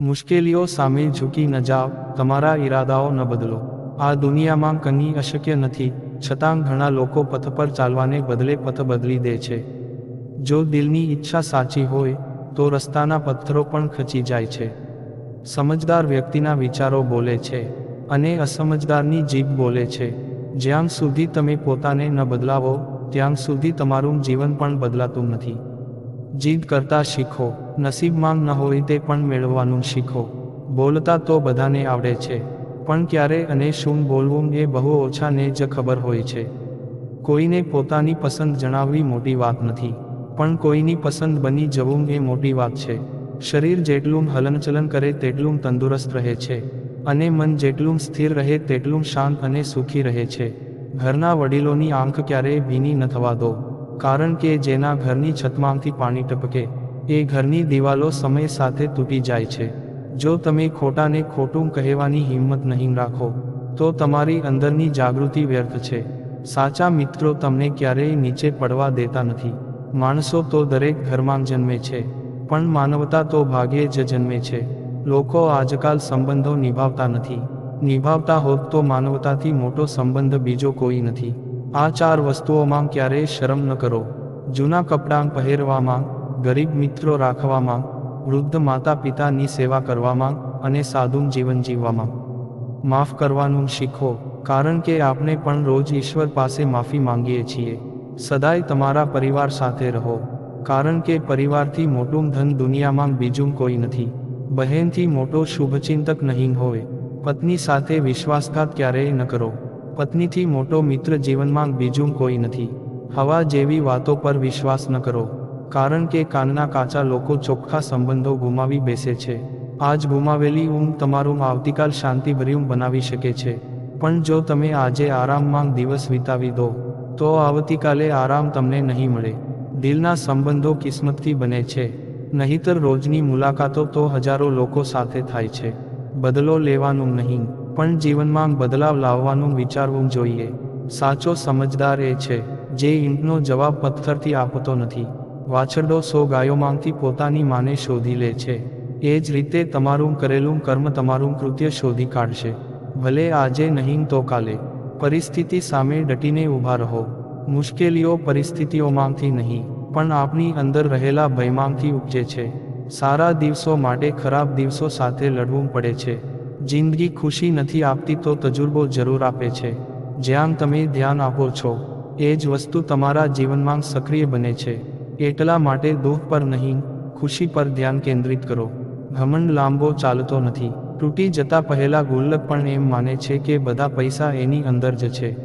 મુશ્કેલીઓ સામે ઝૂકી ન જાઓ, તમારા ઈરાદાઓ ન બદલો. આ દુનિયામાં કંઈ અશક્ય નથી, છતાં ઘણા લોકો પથ પર ચાલવાને બદલે પથ બદલી દે છે. જો દિલની ઈચ્છા સાચી હોય, તો રસ્તાના પથ્થરો પણ ખચી જાય છે. સમજદાર વ્યક્તિના વિચારો બોલે છે, અને અસમજદારની જીભ બોલે છે. જ્યાં સુધી તમે પોતાને ન બદલાવો, ત્યાં સુધી તમારું જીવન પણ બદલાતું નથી. જીદ કરતા શીખો. નસીબમાં ન હોય તે પણ મેળવવાનું શીખો. બોલતા તો બધાને આવડે છે. પણ ક્યારે અને શું બોલવું એ બહુ ઓછાને જ ખબર હોય છે. કોઈને પોતાની પસંદ જણાવવી મોટી વાત નથી. પણ કોઈની પસંદ બની જવું એ મોટી વાત છે. શરીર જેટલું હલનચલન કરે તેટલું તંદુરસ્ત રહે છે. અને મન જેટલું સ્થિર રહે તેટલું શાંત અને સુખી રહે છે. ઘરના વડીલોની આંખ ક્યારેય ભીની ન થવા દો. કારણ કે જેના ઘરની છતમાંથી પાણી ટપકે, એ ઘરની દિવાલો સમય સાથે તૂટી જાય છે. જો તમે ખોટાને ખોટું કહેવાની હિંમત નહીં રાખો, તો તમારી અંદરની જાગૃતિ વ્યર્થ છે. સાચા મિત્રો તમને ક્યારેય નીચે પડવા દેતા નથી. માણસો તો દરેક ઘરમાં જન્મે છે, પણ માનવતા તો ભાગ્યે જ જન્મે છે. લોકો આજકાલ સંબંધો નિભાવતા નથી. નિભાવતા હોત તો માનવતાથી મોટો સંબંધ બીજો કોઈ નથી. આ ચાર વસ્તુઓમાં ક્યારેય શરમ ન કરો. જૂના કપડાં પહેરવામાં, ગરીબ મિત્રો રાખવામાં, વૃદ્ધ માતા પિતાની સેવા કરવામાં અને સાદું જીવન જીવવામાં. માફ કરવાનું શીખો, કારણ કે આપણે પણ રોજ ઈશ્વર પાસે માફી માંગીએ છીએ. સદાય તમારા પરિવાર સાથે રહો, કારણ કે પરિવારથી મોટું ધન દુનિયામાં બીજું કોઈ નથી. બહેનથી મોટો શુભચિંતક નહીં હોય, પત્ની સાથે વિશ્વાસઘાત ક્યારેય ન કરો. પત્નીથી મોટો મિત્ર જીવનમાં બીજું કોઈ નથી. હવા જેવી વાતો પર વિશ્વાસ ન કરો. કારણ કે કાનના કાચા લોકો ચોખ્ખા સંબંધો ગુમાવી બેસે છે. આજ ગુમાવેલી ઊંઘ તમારું આવતીકાલ શાંતિભર્યું બનાવી શકે છે. પણ જો તમે આજે આરામમાં દિવસ વિતાવી દો, તો આવતીકાલે આરામ તમને નહીં મળે. દિલના સંબંધો કિસ્મતથી બને છે. નહીતર રોજની મુલાકાતો તો હજારો લોકો સાથે થાય છે. બદલો લેવાનું નહીં. પણ જીવનમાં બદલાવ લાવવાનું વિચારવું જોઈએ. સાચો સમજદાર એ છે, જે ઈંટનો જવાબ પથ્થરથી આપતો નથી. વાછરડો સો ગાયોમાંથી પોતાની માને શોધી લે છે. એ જ રીતે તમારું કરેલું કર્મ તમારું કૃત્ય શોધી કાઢશે. ભલે આજે નહીં તો કાલે. પરિસ્થિતિ સામે ડટીને ઊભા રહો. મુશ્કેલીઓ પરિસ્થિતિઓમાંથી નહીં, પણ આપણી અંદર રહેલા ભયમાંથી ઉપજે છે. સારા દિવસો માટે ખરાબ દિવસો સાથે લડવું પડે છે. જિંદગી ખુશી નથી આપતી તો તજુર્બો જરૂર આપે છે. જ્યાં તમે ધ્યાન આપો છો, એ જ વસ્તુ તમારા જીવનમાં સક્રિય બને છે. એટલા માટે દુઃખ પર નહીં, ખુશી પર ધ્યાન કેન્દ્રિત કરો. ઘમંડ લાંબો ચાલતો નથી. તૂટી જતા પહેલા ગુલ્લક પણ એમ માને છે કે બધા પૈસા એની અંદર જ છે.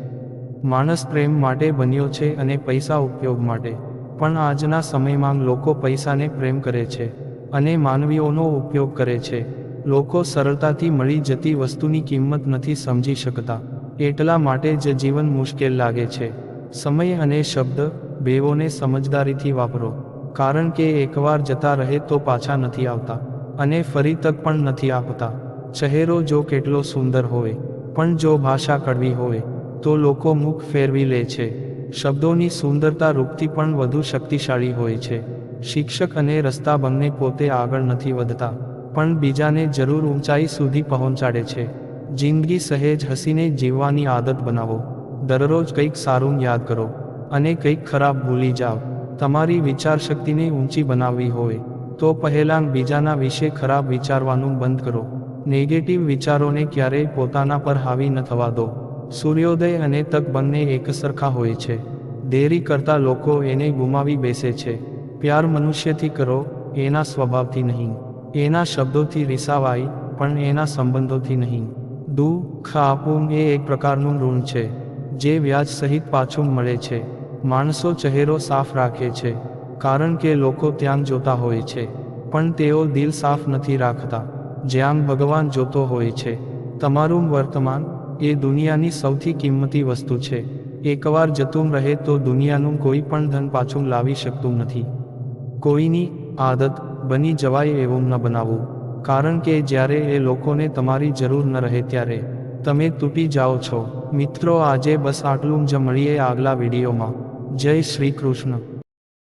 માણસ પ્રેમ માટે બન્યો છે અને પૈસા ઉપયોગ માટે. પણ આજના સમયમાં લોકો પૈસાને પ્રેમ કરે છે અને માનવીઓનો ઉપયોગ કરે છે. લોકો સરળતાથી મળી જતી વસ્તુની કિંમત નથી સમજી શકતા. એટલા માટે જ જીવન મુશ્કેલ લાગે છે. સમય અને શબ્દ બેવોને સમજદારીથી વાપરો. કારણ કે એકવાર જતા રહે તો પાછા નથી આવતા. અને ફરી તક પણ નથી આપતા. ચહેરો જો કેટલો સુંદર હોય, પણ જો ભાષા કડવી હોય, તો લોકો મુખ ફેરવી લે છે. શબ્દોની સુંદરતા રૂપથી પણ વધુ શક્તિશાળી હોય છે. શિક્ષક અને રસ્તા બંને પોતે આગળ નથી વધતા. પણ બીજાને જરૂર ઊંચાઈ સુધી પહોંચાડે છે. જિંદગી સહેજ હસીને જીવવાની આદત બનાવો. દરરોજ કંઈક સારું યાદ કરો અને કંઈક ખરાબ ભૂલી જાઓ. તમારી વિચારશક્તિને ઊંચી બનાવવી હોય, તો પહેલાં બીજાના વિશે ખરાબ વિચારવાનું બંધ કરો. નેગેટિવ વિચારોને ક્યારેય પોતાના પર હાવી ન થવા દો. સૂર્યોદય અને તક બંને એક સરખા હોય છે. દેરી કરતા લોકો એને ગુમાવી બેસે છે. પ્યાર મનુષ્યથી કરો, એના સ્વભાવથી નહીં. એના શબ્દોથી રિસાવાય પણ એના સંબંધોથી નહીં. દુઃખ આપવું એ એક પ્રકારનું ઋણ છે, જે વ્યાજ સહિત પાછું મળે છે. માણસો ચહેરો સાફ રાખે છે, કારણ કે લોકો ત્યાં જોતા હોય છે, પણ તેઓ દિલ સાફ નથી રાખતા. જ્યાં ભગવાન જોતો હોય છે. તમારું વર્તમાન એ દુનિયાની સૌથી કિંમતી વસ્તુ છે. એકવાર જતું રહે તો દુનિયાનું કોઈ પણ ધન પાછું લાવી શકતું નથી. કોઈની આદત બની જવાય એવું ન બનાવવું કારણ કે જ્યારે એ લોકોને તમારી જરૂર ન રહે ત્યારે તમે તૂટી જાઓ છો. મિત્રો, આજે બસ આટલું જ. મળીએ આગલા વિડીયોમાં. જય શ્રી કૃષ્ણ.